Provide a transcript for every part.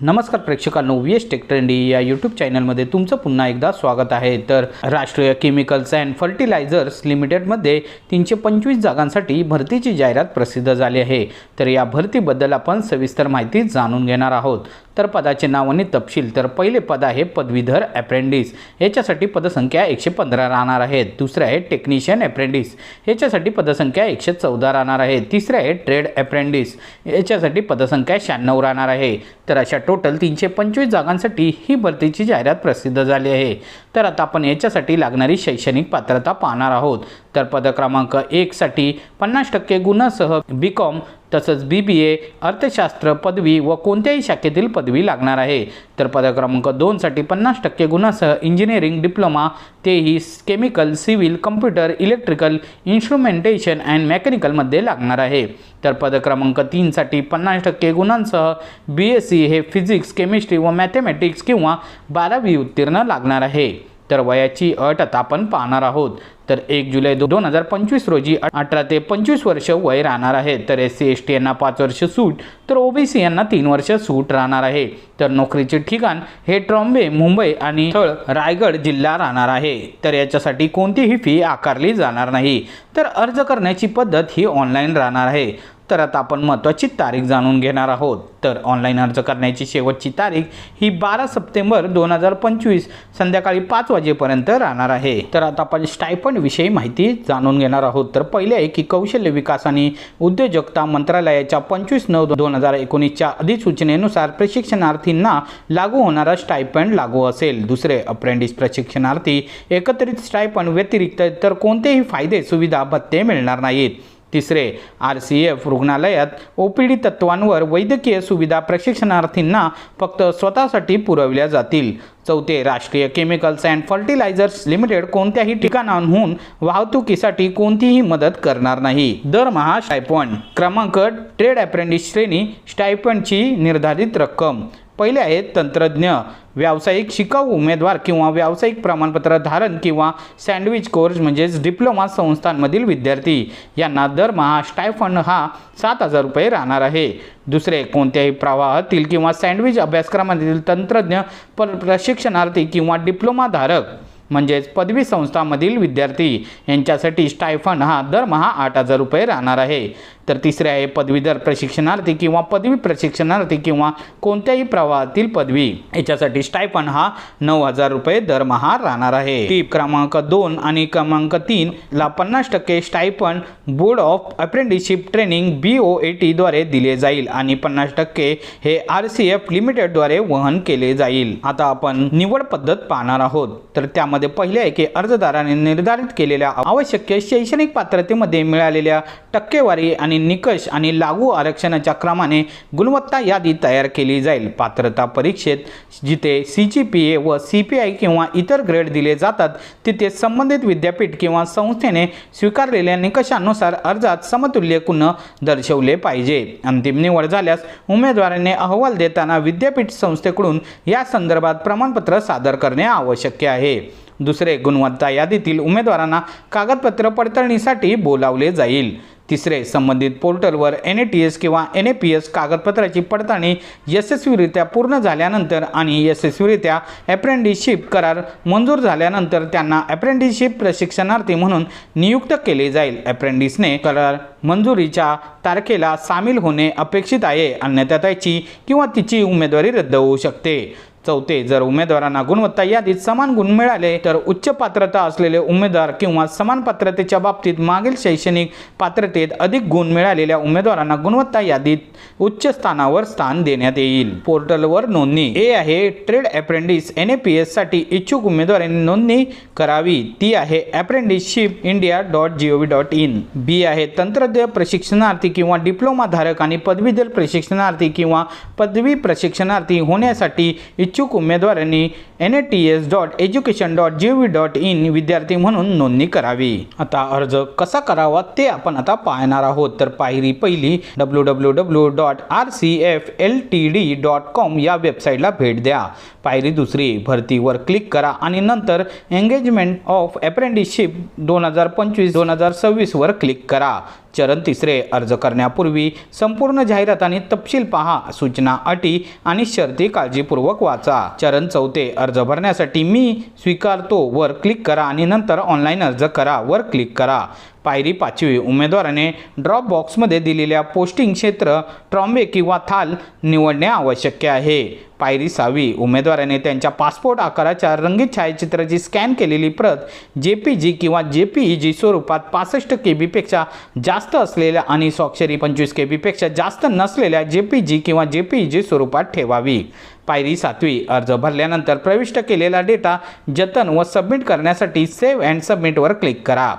नमस्कार प्रेक्षकांनो V S tech trendy या यूट्यूब चॅनलमध्ये तुमचं पुन्हा एकदा स्वागत आहे. तर राष्ट्रीय केमिकल्स अँड फर्टिलायझर्स लिमिटेडमध्ये तीनशे पंचवीस जागांसाठी भरतीची जाहिरात प्रसिद्ध झाली आहे. तर या भरतीबद्दल आपण सविस्तर माहिती जाणून घेणार आहोत. तर पदाचे नाव आणि तपशील. तर पहिले पद आहे पदवीधर अप्रेंडिस याच्यासाठी पदसंख्या एकशे पंधरा राहणार आहेत दुसरे आहे टेक्निशियन अप्रेंडिस याच्यासाठी पदसंख्या एकशे चौदा राहणार आहे. तिसरे आहे ट्रेड अप्रेंडिस याच्यासाठी पदसंख्या शहाण्णव राहणार आहे. तर अशा टोटल तीनशे पंचवीस जागांसाठी ही भरतीची जाहिरात प्रसिद्ध झाली आहे. तर आता आपण याच्यासाठी लागणारी शैक्षणिक पात्रता पाहणार आहोत. तर पद क्रमांक एकसाठी पन्नास टक्के गुणासह बी कॉम तसंच बी बी ए अर्थशास्त्र पदवी व कोणत्याही शाखेतील पदवी लागणार आहे. तर पद क्रमांक दोनसाठी पन्नास टक्के गुणासह इंजिनिअरिंग डिप्लोमा तेही chemical civil computer electrical instrumentation and मेकॅनिकलमध्ये लागणार आहे. तर पद क्रमांक तीनसाठी पन्नास टक्के गुणांसह बी एस सी हे फिजिक्स केमिस्ट्री व मॅथेमॅटिक्स किंवा बारावी उत्तीर्ण लागणार आहे. तर वयाची अट आता आपण पाहणार आहोत. तर एक जुलै दो दोन हजार पंचवीस रोजी अठरा ते पंचवीस वर्ष वय राहणार आहे. तर एस सी एस टी यांना पाच वर्ष सूट तर ओबीसी यांना तीन वर्ष सूट राहणार आहे. तर नोकरीचे ठिकाण हे ट्रॉम्बे मुंबई आणि स्थळ रायगड जिल्हा राहणार आहे. तर याच्यासाठी कोणतीही फी आकारली जाणार नाही. तर अर्ज करण्याची पद्धत ही ऑनलाईन राहणार आहे. तर आता आपण महत्त्वाची तारीख जाणून घेणार आहोत. तर ऑनलाईन अर्ज करण्याची शेवटची तारीख ही बारा सप्टेंबर दोन हजार पंचवीस संध्याकाळी पाच वाजेपर्यंत राहणार आहे. तर आता आपण स्टायपंड विषयी माहिती जाणून घेणार आहोत. तर पहिले आहे की कौशल्य विकास आणि उद्योजकता मंत्रालयाच्या पंचवीस नऊ दोन हजार एकोणीसच्या अधिसूचनेनुसार प्रशिक्षणार्थींना लागू होणारा स्टायपंड लागू असेल. दुसरे अप्रेंटिस प्रशिक्षणार्थी एकत्रित स्टायपंड व्यतिरिक्त तर कोणतेही फायदे सुविधा भत्ते मिळणार नाहीत. तिसरे आर सी एफ रुग्णालयात ओ पी डी तत्वांवर वैद्यकीय सुविधा प्रशिक्षणार्थींना फक्त स्वतःसाठी पुरवल्या जातील. चौथे राष्ट्रीय केमिकल्स अँड फर्टिलायझर्स लिमिटेड कोणत्याही ठिकाणांहून वाहतुकीसाठी कोणतीही मदत करणार नाही. दरमहा स्टायपंड क्रमांक ट्रेड अप्रेंटिस श्रेणी स्टायपंडची निर्धारित रक्कम. पहिले आहेत तंत्रज्ञ व्यावसायिक शिकाऊ उमेदवार किंवा व्यावसायिक प्रमाणपत्र धारण किंवा सँडविच कोर्स म्हणजेच डिप्लोमा संस्थांमधील विद्यार्थी. यांना दरमहा स्टायफंड हा सात हजार रुपये राहणार आहे. दुसरे कोणत्याही प्रवाहातील किंवा सँडविच अभ्यासक्रमातील तंत्रज्ञ पर प्रशिक्षणार्थी किंवा डिप्लोमा धारक म्हणजेच पदवी संस्थांमधील विद्यार्थी. यांच्यासाठी स्टायफंड हा दरमहा आठ हजार रुपये राहणार आहे. तर तिसरे आहे पदवीधर प्रशिक्षणार्थी किंवा पदवी प्रशिक्षणार्थी किंवा कोणत्याही प्रवाहातील पदवी. याच्यासाठी स्टायफंड हा नऊ हजार रुपये दरमहा राहणार आहे. टीप क्रमांक दोन आणि क्रमांक तीन ला पन्नास टक्के stipend board of apprenticeship training B O A टीद्वारे दिले जाईल आणि पन्नास टक्के हे आर सी एफ लिमिटेडद्वारे वहन केले जाईल. आता आपण निवड पद्धत पाहणार आहोत. तर त्यामध्ये पहिले आहे की अर्जदाराने निर्धारित केलेल्या आवश्यक शैक्षणिक पात्रतेमध्ये मिळालेल्या टक्केवारी आणि निकष आणि लागू आरक्षणाच्या क्रमाने गुणवत्ता यादी तयार केली जाईल. पात्रता परीक्षेत जिथे सी जी पी ए व सी पी आय किंवा इतर ग्रेड दिले जातात तिथे संबंधित विद्यापीठ किंवा संस्थेने स्वीकारलेल्या निकषानुसार अर्जात समतुल्य गुण दर्शवले पाहिजे. अंतिम निवड झाल्यास उमेदवाराने अहवाल देताना विद्यापीठ संस्थेकडून या संदर्भात प्रमाणपत्र सादर करणे आवश्यक आहे. दुसरे गुणवत्ता यादीतील उमेदवारांना कागदपत्र पडताळणीसाठी बोलावले जाईल. तिसरे संबंधित पोर्टलवर एन ए टी एस किंवा एन ए पी एस कागदपत्राची पडताळणी यशस्वीरित्या पूर्ण झाल्यानंतर आणि यशस्वीरित्या अप्रेंटिसशिप करार मंजूर झाल्यानंतर त्यांना अप्रेंटिसशिप प्रशिक्षणार्थी म्हणून नियुक्त केले जाईल. अप्रेंटिसने करार मंजुरीच्या तारखेला सामील होणे अपेक्षित आहे. अन्यथा त्याची किंवा तिची उमेदवारी रद्द होऊ शकते. चौथे जर उमेदवारांना गुणवत्ता यादीत समान गुण मिळाले तर उच्च पात्रता असलेले उमेदवार किंवा समान पात्रतेच्या बाबतीत मागील शैक्षणिक पात्रतेत अधिक गुण मिळालेल्या उमेदवारांना गुणवत्ता यादीत उच्च स्थानावर स्थान देण्यात येईल. पोर्टलवर नोंदणी. ए आहे trade apprentice N A P एससाठी इच्छुक उमेदवारांनी नोंदणी करावी. ती आहे apprenticeship India dot G O V dot in B आहे तंत्रज्ञ प्रशिक्षणार्थी किंवा डिप्लोमा धारक आणि पदवीधर प्रशिक्षणार्थी किंवा पदवी प्रशिक्षणार्थी होण्यासाठी इच्छुक उमेदवारांनी N A T S dot education dot G V dot in विद्यार्थी म्हणून नोंदणी करावी. आता अर्ज कसा करावा ते आपण आता पाहणार आहोत. तर पायरी पहिली W W W dot R C F L T D dot com या वेबसाईटला भेट द्या. पायरी दुसरी भरतीवर क्लिक करा आणि नंतर एंगेजमेंट ऑफ अप्रेंटिसशिप दोन हजार पंचवीस दोन हजार सव्वीसवर क्लिक करा. चरण तिसरे अर्ज करण्यापूर्वी संपूर्ण जाहिरात आणि तपशील पहा सूचना अटी आणि शर्ती काळजीपूर्वक वाचा. चरण चौथे अर्ज भरण्यासाठी मी स्वीकारतो वर क्लिक करा आणि नंतर ऑनलाईन अर्ज करा वर क्लिक करा. पायरी पाचवी. उमेदवाराने ड्रॉप बॉक्समध्ये दिलेल्या पोस्टिंग क्षेत्र ट्रॉम्बे किंवा थाल निवडणे आवश्यक आहे. पायरी सहावी. उमेदवाराने त्यांच्या पासपोर्ट आकाराच्या रंगीत छायाचित्राची स्कॅन केलेली प्रत जे पी जी किंवा जे पी ई जी स्वरूपात पासष्ट के बीपेक्षा जास्त असलेल्या आणि स्वाक्षरी पंचवीस के बीपेक्षा जास्त नसलेल्या जे पी जी किंवा जे पी ई जी स्वरूपात ठेवावी. पायरी सातवी. अर्ज भरल्यानंतर प्रविष्ट केलेला डेटा जतन व सबमिट करण्यासाठी सेव्ह अँड सबमिटवर क्लिक करा.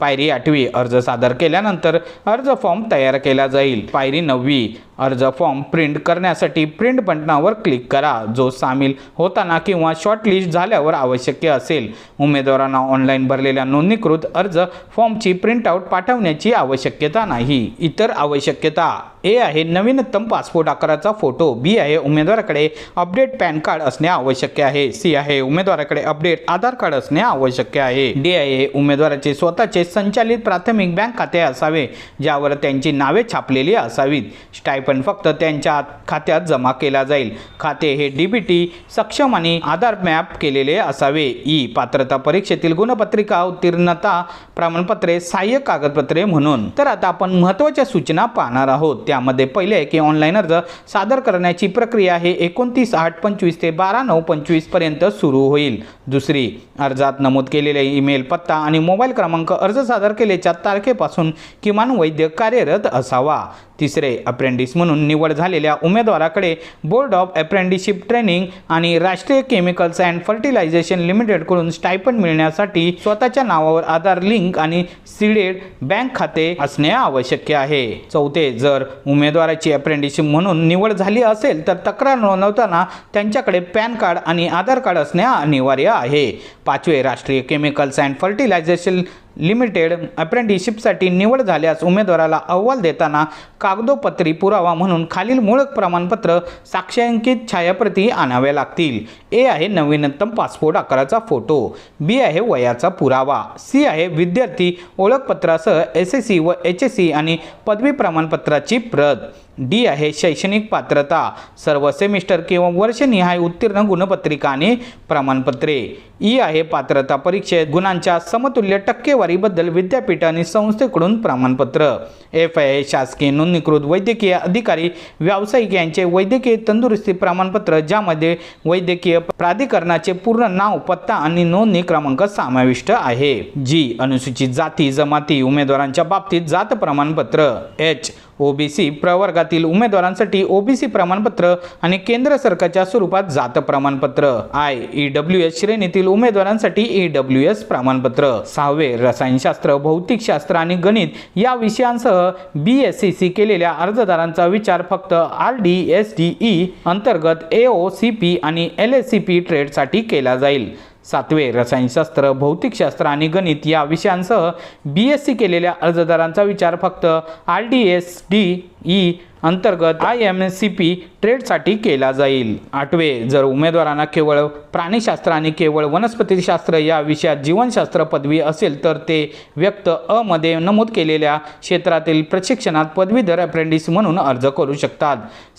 पायरी आठवी अर्ज सादर केल्यानंतर अर्ज फॉर्म तयार केला जाईल. पायरी नववी अर्ज फॉर्म प्रिंट करण्यासाठी प्रिंट बटनावर क्लिक करा. जो सामील होताना किंवा शॉर्टलिस्ट झाल्यावर आवश्यक असेल. उमेदवारांना ऑनलाईन भरलेल्या नोंदणीकृत अर्ज फॉर्मची प्रिंटआउट पाठवण्याची आवश्यकता नाही. इतर आवश्यकता ए आहे नवीनतम पासपोर्ट आकाराचा फोटो. बी आहे उमेदवाराकडे अपडेट पॅन कार्ड असणे आवश्यक आहे. सी आहे उमेदवाराकडे अपडेट आधार कार्ड असणे आवश्यक आहे. डी आहे उमेदवाराचे स्वतःचे संचालित प्राथमिक बँक खाते असावे ज्यावर त्यांची नावे छापलेली असावीत. स्टायपन फक्त त्यांच्या खात्यात जमा केला जाईल. खाते हे डीबीटी सक्षम आणि आधार मॅप केलेले असावे. ई पात्रता परीक्षेतील गुणपत्रिका उत्तीर्णता प्रमाणपत्रे सहाय्यक कागदपत्रे म्हणून. तर आता आपण महत्त्वाच्या सूचना पाहणार आहोत. त्यामध्ये पहिले आहे की ऑनलाईन अर्ज सादर करण्याची प्रक्रिया हे एकोणतीस आठ पंचवीस ते बारा नऊ पंचवीसपर्यंत सुरू होईल. दुसरी अर्जात नमूद केलेले ईमेल पत्ता आणि मोबाईल क्रमांक अर्ज सादर केल्याच्या तारखेपासून किमान वैद्य कार्यरत असावा. तिसरे अप्रेंटिस म्हणून निवड झालेल्या उमेदवाराकडे बोर्ड ऑफ अप्रेंटिसशिप ट्रेनिंग आणि राष्ट्रीय केमिकल्स अँड फर्टिलायझेशन लिमिटेडकडून स्टायपन मिळण्यासाठी स्वतःच्या नावावर आधार लिंक आणि सीडेड बँक खाते असणे आवश्यक आहे. चौथे जर उमेदवाराची अप्रेंटिसशिप म्हणून निवड झाली असेल तर तक्रार नोंदवताना त्यांच्याकडे पॅन कार्ड आणि आधार कार्ड असणे अनिवार्य आहे. पाचवे राष्ट्रीय केमिकल्स अँड फर्टिलायझेशन लिमिटेड अप्रेंटिसशिपसाठी निवड झाल्यास उमेदवाराला अहवाल देताना कागदोपत्री पुरावा म्हणून खालील मूळ प्रमाणपत्र साक्षांकित छायाप्रती आणाव्या लागतील. ए आहे नवीनतम पासपोर्ट आकाराचा फोटो. बी आहे वयाचा पुरावा. सी आहे विद्यार्थी ओळखपत्रासह एस एस सी व एच एस सी आणि पदवी प्रमाणपत्राची प्रत. डी आहे शैक्षणिक पात्रता सर्व सेमिस्टर किंवा वर्षनिहाय उत्तीर्ण गुणपत्रिका आणि प्रमाणपत्रे. ई आहे पात्रता परीक्षेत गुणांच्या समतुल्य टक्केवारीबद्दल विद्यापीठ आणि संस्थेकडून प्रमाणपत्र. एफ आहे शासकीय नोंदणीकृत वैद्यकीय अधिकारी व्यावसायिक यांचे वैद्यकीय तंदुरुस्ती प्रमाणपत्र ज्यामध्ये वैद्यकीय प्राधिकरणाचे पूर्ण नाव पत्ता आणि नोंदणी क्रमांक समाविष्ट आहे. जी अनुसूचित जाती जमाती उमेदवारांच्या बाबतीत जात प्रमाणपत्र. एच. ओबीसी प्रवर्गातील उमेदवारांसाठी ओबीसी प्रमाणपत्र आणि केंद्र सरकारच्या स्वरूपात जात प्रमाणपत्र. आय ई डब्ल्यू एस श्रेणीतील उमेदवारांसाठी ई डब्ल्यू एस प्रमाणपत्र. सहावे रसायनशास्त्र भौतिकशास्त्र आणि गणित या विषयांसह बी एस सी सी केलेल्या अर्जदारांचा विचार फक्त R D S D E अंतर्गत ए ओ सी पी आणि एल एस सी पी ट्रेडसाठी केला जाईल. सातवे रसायनशास्त्र भौतिकशास्त्र आणि गणित या विषयांसह बी एस सी केलेल्या अर्जदारांचा विचार फक्त R D S D E अंतर्गत I M S C P ट्रेडसाठी केला जाईल. आठवे जर उमेदवारांना केवळ प्राणीशास्त्र आणि केवळ वनस्पतीशास्त्र या विषयात जीवनशास्त्र पदवी असेल तर ते व्यक्त अ मध्ये नमूद केलेल्या क्षेत्रातील प्रशिक्षणात पदवीधर अप्रेंटिस म्हणून अर्ज करू शकतात.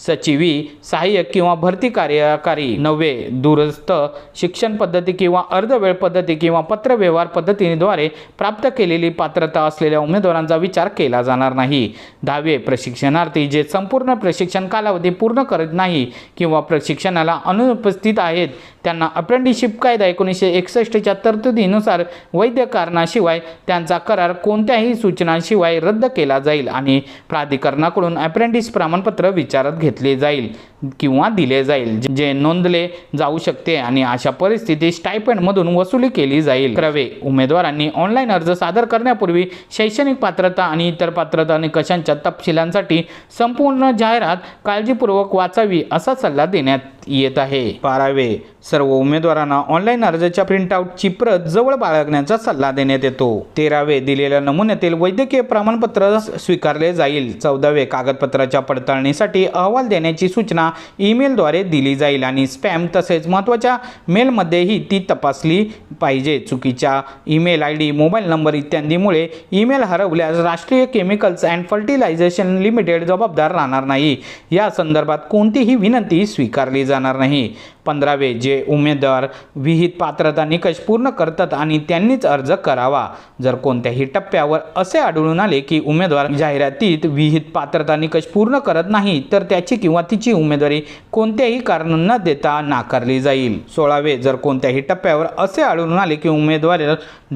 सचिवी सहाय्यक किंवा भरती कार्यकारी. नववे दूरस्थ शिक्षण पद्धती किंवा अर्धवेळ पद्धती किंवा पत्रव्यवहार पद्धतीद्वारे प्राप्त केलेली पात्रता असलेल्या उमेदवारांचा विचार केला जाणार नाही. दहावे प्रशिक्षण प्रशिक्षणार्थी जे संपूर्ण प्रशिक्षण कालावधी पूर्ण करत नाही किंवा प्रशिक्षणाला अनुपस्थित आहेत त्यांना अप्रेंटिसशिप कायदा एकोणीसशे एकसष्टच्या तरतुदीनुसार वैद्य कारणाशिवाय त्यांचा करार कोणत्याही सूचनांशिवाय रद्द केला जाईल आणि प्राधिकरणाकडून अप्रेंटिस प्रमाणपत्र विचारात घेतले जाईल किंवा दिले जाईल जे नोंदले जाऊ शकते आणि अशा परिस्थितीत स्टायपंडमधून वसुली केली जाईल. क्रवे उमेदवारांनी ऑनलाईन अर्ज सादर करण्यापूर्वी शैक्षणिक पात्रता आणि इतर पात्रता निकषांच्या तपशिलांसाठी संपूर्ण जाहिरात काळजीपूर्वक वाचावी असा सल्ला देण्यात येत आहे. बारावे सर्व उमेदवारांना ऑनलाईन अर्जाच्या प्रिंटआउटची प्रत जवळ बाळगण्याचा सल्ला देण्यात येतो. तेरावे दिलेल्या नमुन्यातील वैद्यकीय प्रमाणपत्र स्वीकारले जाईल. चौदावे कागदपत्राच्या पडताळणीसाठी अहवाल देण्याची सूचना ईमेलद्वारे दिली जाईल आणि स्पॅम तसेच महत्त्वाच्या मेलमध्येही ती तपासली पाहिजे. चुकीच्या email I D mobile number इत्यादीमुळे email हरवल्यास राष्ट्रीय केमिकल्स अँड फर्टिलायझेशन लिमिटेड जबाबदार राहणार नाही. या संदर्भात कोणतीही विनंती स्वीकारली जाणार नाही. पंधरावे जे उमेदवार विहित पात्रता निकष पूर्ण करतात आणि त्यांनीच अर्ज करावा. जर कोणत्याही टप्प्यावर असे आढळून आले की उमेदवार जाहिरातीत विहित पात्रता निकष पूर्ण करत नाही तर त्याची किंवा तिची उमेदवारी कोणत्याही कारण न देता नाकारली जाईल. सोळावे जर कोणत्याही टप्प्यावर असे आढळून आले की उमेदवार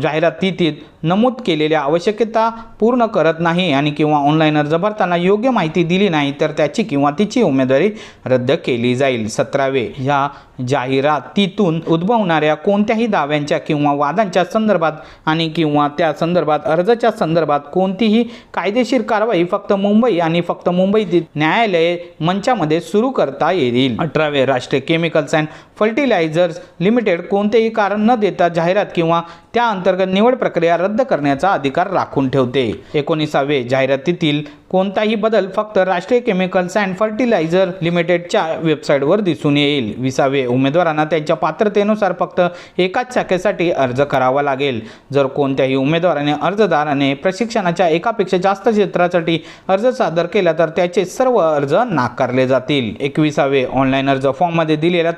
जाहिरातीत नमूद केलेल्या आवश्यकता पूर्ण करत नाही आणि किंवा ऑनलाईन अर्ज भरताना योग्य माहिती दिली नाही तर त्याची किंवा तिची उमेदवारी रद्द केली जाईल. सतरावे ह्या जाहिरातीतून उद्भवणाऱ्या कोणत्याही दाव्यांच्या किंवा वादांच्या संदर्भात आणि किंवा त्या संदर्भात अर्जच्या संदर्भात कोणतीही कायदेशीर कारवाई फक्त मुंबई आणि फक्त मुंबईतील न्यायालये मंचामध्ये सुरू करता येईल. अठरावे राष्ट्रीय केमिकल्स अँड फर्टिलायझर्स लिमिटेड कोणतेही कारण न देता जाहिरात किंवा त्या अंतर्गत निवड प्रक्रिया रद्द करण्याचा अधिकार राखून ठेवते. एकोणीसावे जाहिरातीतील कोणताही बदल फक्त राष्ट्रीय केमिकल्स अँड फर्टिलायझर लिमिटेडच्या वेबसाईटवर दिसून येईल. विसावे उमेदवारांना त्यांच्या पात्रतेनुसार फक्त एकाच शाखेसाठी अर्ज करावा लागेल. जर कोणत्याही उमेदवाराने अर्जदाराने प्रशिक्षणाच्या एकापेक्षा जास्त क्षेत्रासाठी अर्ज सादर केला तर त्याचे सर्व अर्ज नाकारले जातील. एकविसावे ऑनलाईन अर्ज फॉर्ममध्ये दिलेल्या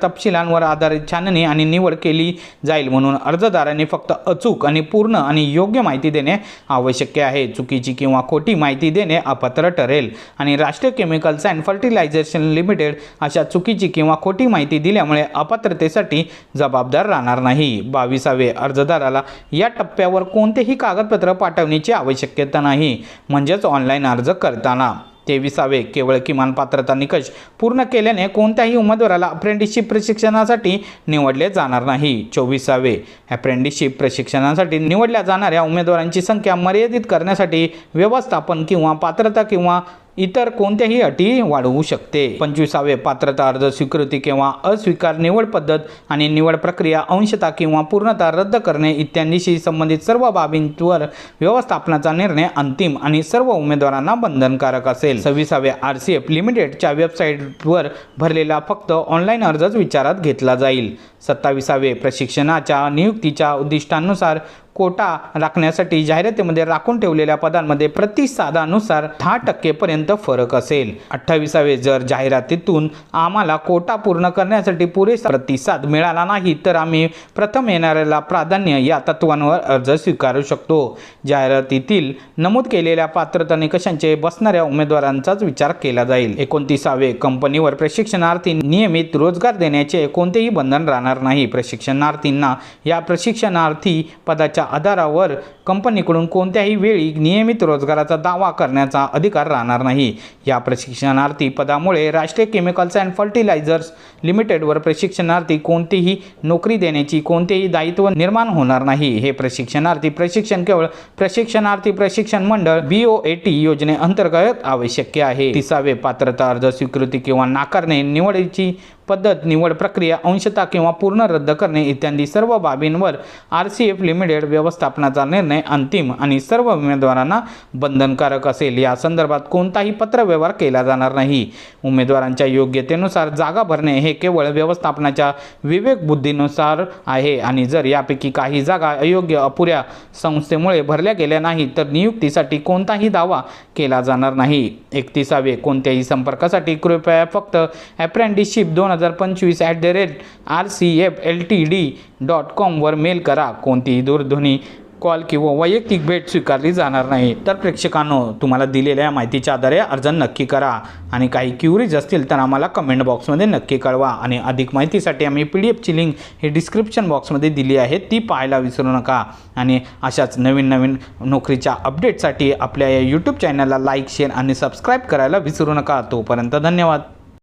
तपशिलांवर आधारित छाननी आणि निवड केली जाईल म्हणून अर्जदारांनी फक्त अचूक आणि पूर्ण आणि योग्य माहिती देणे आवश्यक आहे. चुकीची किंवा खोटी माहिती देणे अपात्र ठरेल. आणि Rashtriya chemicals and fertilization limited अशा चुकीची किंवा खोटी माहिती दिल्यामुळे अपात्रतेसाठी जबाबदार राहणार नाही. बावीसावे अर्जदाराला या टप्प्यावर कोणतेही कागदपत्र पाठवण्याची आवश्यकता नाही. म्हणजेच ऑनलाईन अर्ज करताना. तेविसावे केवळ किमान पात्रता निकष पूर्ण केल्याने कोणत्याही उमेदवाराला अप्रेंटिसशिप प्रशिक्षणासाठी निवडले जाणार नाही. चोवीसावे. अप्रेंटिसशिप प्रशिक्षणासाठी निवडल्या जाणाऱ्या उमेदवारांची संख्या मर्यादित करण्यासाठी व्यवस्थापन किंवा पात्रता किंवा इतर कोणत्याही अटी वाढवू शकते. पंचवीसावे पात्रता अर्ज स्वीकृती किंवा अस्वीकार निवड पद्धत आणि निवड प्रक्रिया अंशता किंवा पूर्णता रद्द करणे इत्यादीशी संबंधित सर्व बाबींवर व्यवस्थापनाचा निर्णय अंतिम आणि सर्व उमेदवारांना बंधनकारक असेल. सव्वीसावे आर सी एफ लिमिटेडच्या वेबसाईटवर भरलेला फक्त ऑनलाईन अर्जच विचारात घेतला जाईल. सत्ताविसावे प्रशिक्षणाच्या नियुक्तीच्या उद्दिष्टांनुसार कोटा राखण्यासाठी जाहिरातीमध्ये राखून ठेवलेल्या पदांमध्ये प्रतिसादानुसार दहा टक्केपर्यंत फरक असेल. अठ्ठावीसावे जर जाहिरातीतून आम्हाला कोटा पूर्ण करण्यासाठी पुरेसा प्रतिसाद मिळाला नाही तर आम्ही प्रथम येणाऱ्याला प्राधान्य या तत्वांवर अर्ज स्वीकारू शकतो. जाहिरातीतील नमूद केलेल्या पात्रता निकषांचे बसणाऱ्या उमेदवारांचाच विचार केला जाईल. एकोणतीसावे कंपनीवर प्रशिक्षणार्थी नियमित रोजगार देण्याचे कोणतेही बंधन राहणार नाही. प्रशिक्षणार्थींना या प्रशिक्षणार्थी पदाच्या आधारावर कंपनीकडून कोणत्याही वेळी नियमित रोजगाराचा दावा करण्याचा अधिकार राहणार नाही. या प्रशिक्षणार्थी पदामुळे राष्ट्रीय केमिकल्स अँड फर्टिलायझर्स लिमिटेडवर प्रशिक्षणार्थी कोणतीही नोकरी देण्याची कोणतेही दायित्व निर्माण होणार नाही. हे प्रशिक्षणार्थी प्रशिक्षण केवळ प्रशिक्षणार्थी प्रशिक्षण मंडळ बी ओ ए टी योजनेअंतर्गत आवश्यक आहे. तिसावे पात्रता अर्ज स्वीकृती किंवा नाकारणे निवडीची पद्धत निवड प्रक्रिया अंशता किंवा पूर्ण रद्द करणे इत्यादी सर्व बाबींवर आर सी एफ लिमिटेड व्यवस्थापनाचा निर्णय अंतिम आणि सर्व उमेदवारांना बंधनकारक असेल. या संदर्भात कोणताही पत्रव्यवहार केला जाणार नाही. उमेदवारांच्या योग्यतेनुसार जागा भरणे हे केवळ व्यवस्थापनाच्या विवेक बुद्धीनुसार आहे आणि जर यापैकी काही जागा अयोग्य अपुऱ्या संस्थेमुळे भरल्या गेल्या नाही तर नियुक्तीसाठी कोणताही दावा केला जाणार नाही. एकतीसावे कोणत्याही संपर्कासाठी कृपया फक्त ॲप्रेंटिसशिप दोन हजार पंचवीस at the rate R C F L T D dot कॉमवर mail करा. कोणतीही दूरध्वनी कॉल किंवा वैयक्तिक भेट स्वीकारली जाणार नाही. तर प्रेक्षकांनो तुम्हाला दिलेल्या माहितीच्या आधारे अर्ज नक्की करा. आणि काही क्युरीज असतील तर आम्हाला कमेंट बॉक्समध्ये नक्की कळवा. आणि अधिक माहितीसाठी आम्ही पी डी एफची लिंक ही डिस्क्रिप्शन बॉक्समध्ये दिली आहे. ती पाहायला विसरू नका. आणि अशाच नवीन नवीन नोकरीच्या अपडेटसाठी आपल्या या यूट्यूब चॅनलला लाईक शेअर आणि सबस्क्राईब करायला विसरू नका. तोपर्यंत धन्यवाद.